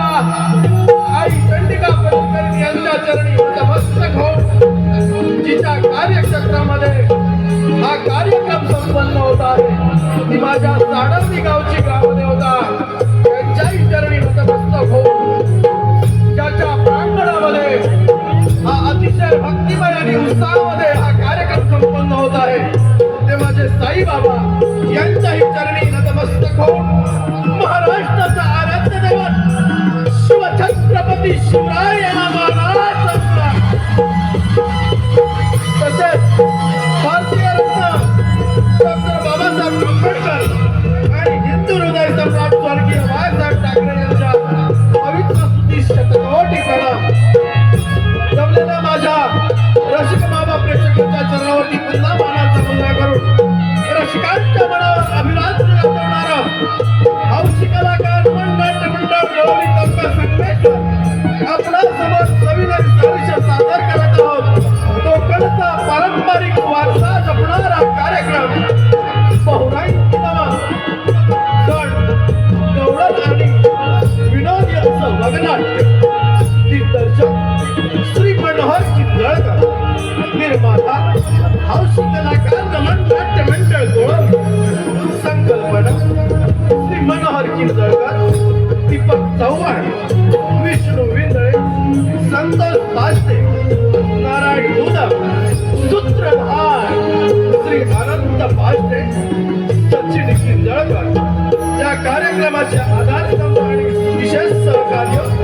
ग्रामदेवता आई चंडिका पटकर यांच्या चरणी नतमस्तक होऊन जिच्या कार्यक्षेत्रामध्ये हा कार्यक्रम संपन्न होत आहे. ती माझ्या साडंती गावची ग्रामदेवता. यांच्याही चरणी नतमस्तक होऊन ज्याच्या प्रांगणामध्ये हा अतिशय भक्तिमय आणि उत्साहामध्ये हा कार्यक्रम संपन्न होत आहे. ते माझे साई बाबा यांच्याही चरणी नतमस्तक होऊन मनोहर चितळकर दीपक चव्हाण विष्णू विंदळे संतोष पास्ते नारायण उदम सूत्रधार श्री अनंत पास्ते सचिन किंजळकर. या कार्यक्रमाचे आधारस्तंभ आणि विशेष सहकार्य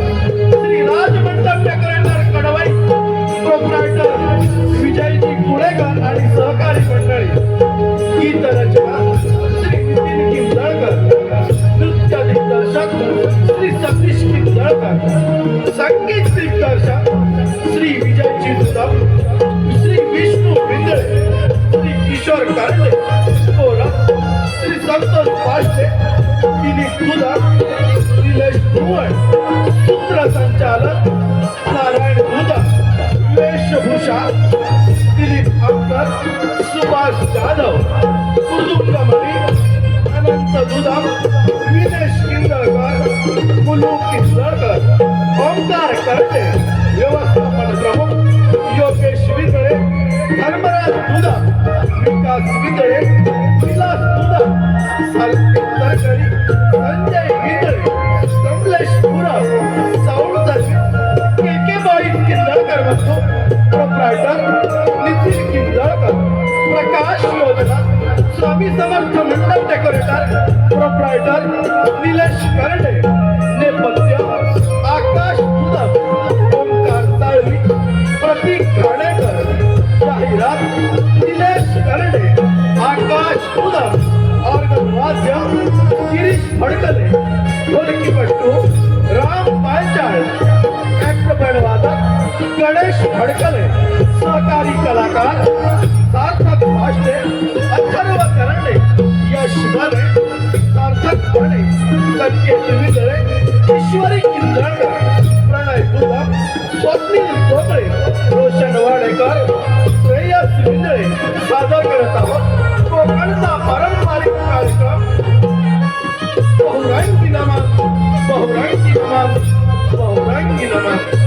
श्री संतोष पाशे दिलीप दुधा निलेश भुवन सूत्रसंचालक नारायण दुधा वेशभूषा दिलीप अख्तर सुभाष जाधव कुलुंगमणी अनंत दुधाम विनेश किंदळकर मुलू किंदळकर ओंकार करते व्यवस्थापन प्रमुख योगेश विदळे धर्मराज दुधा विकास विदळे स्वामी समर्थ मंडप डेकोरेटर प्रोप्रायटर निलेश करडे नेपथ्य आकाश दुधम ओंकार साळवी प्रतीक घाणेकर जाहिरात निलेश करडे आकाश दुधम ऑर्गन वाद्य गिरीश फडकले ढोलकीपट्टू राम पायचाळ ऍक्टबँड वादक गणेश भडकले सहकारी कलाकार सार्थक भाषे यश भरे संकेत विदळे ईश्वरी किंजळकर प्रणय दुधम स्वप्नील तोतळे रोशन वाडेकर. श्रेयस विंदळे सादर करत आहोत. कोकणचा पारंपरिक कार्यक्रम. बहुरंगी नमन बहुरंगी नमन नमन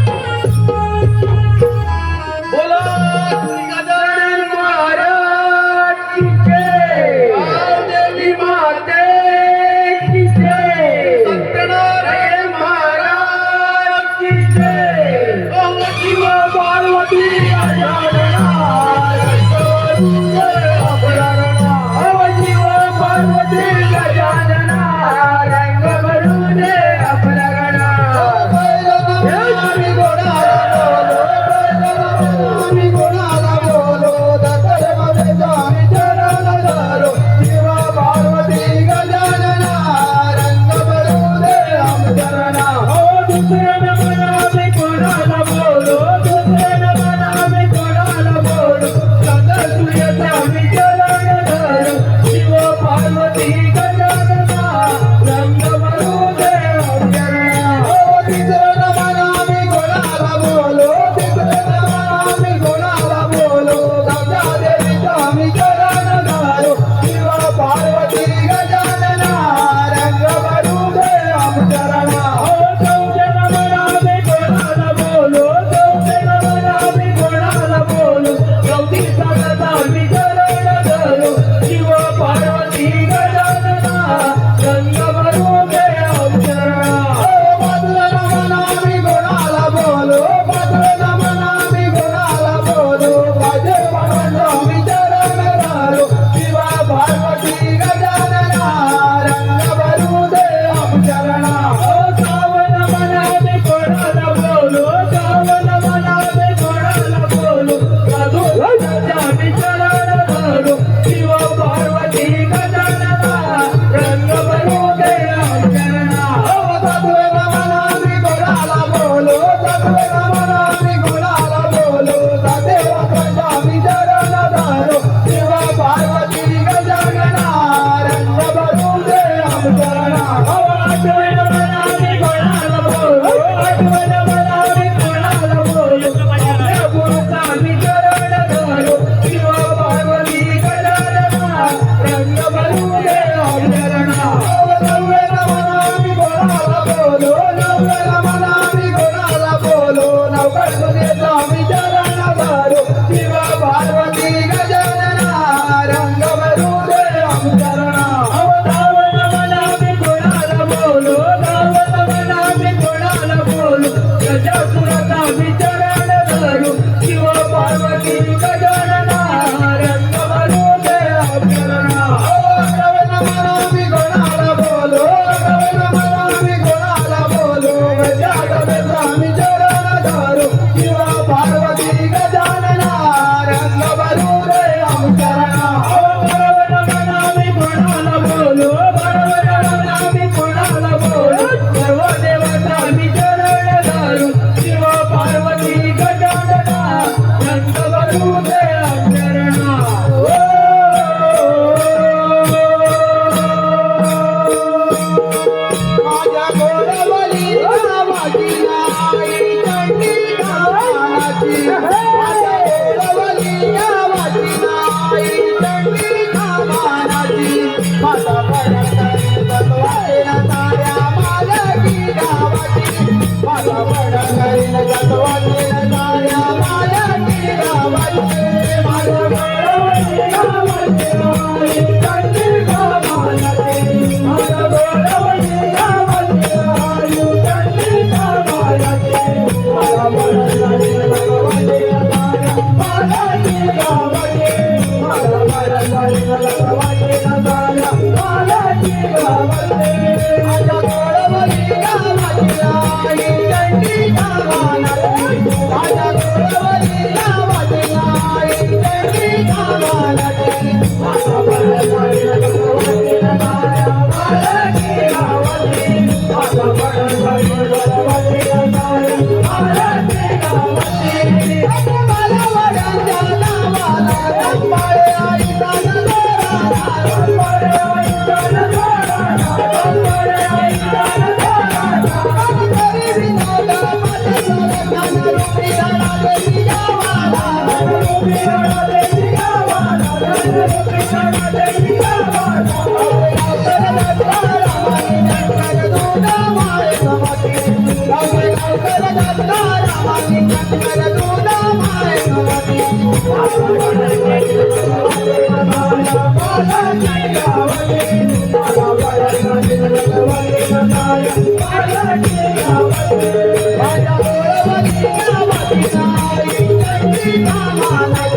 माझ्या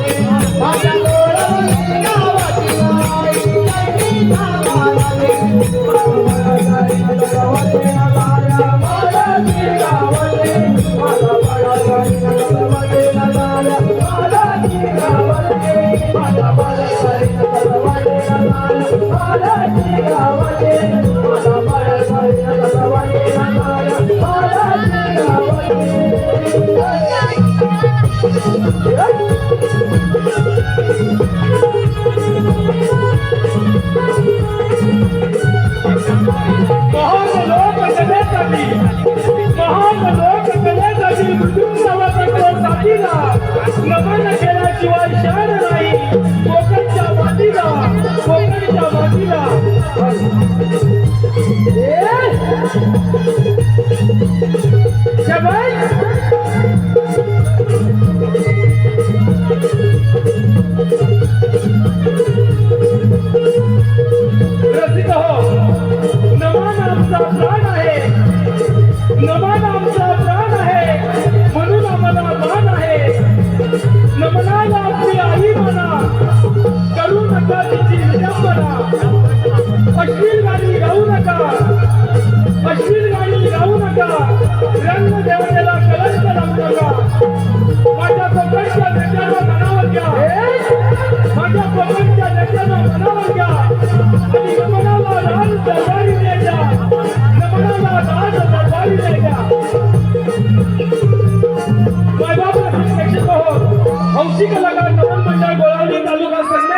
मायबाप प्रेक्षक हो हौशी कलाकार नमन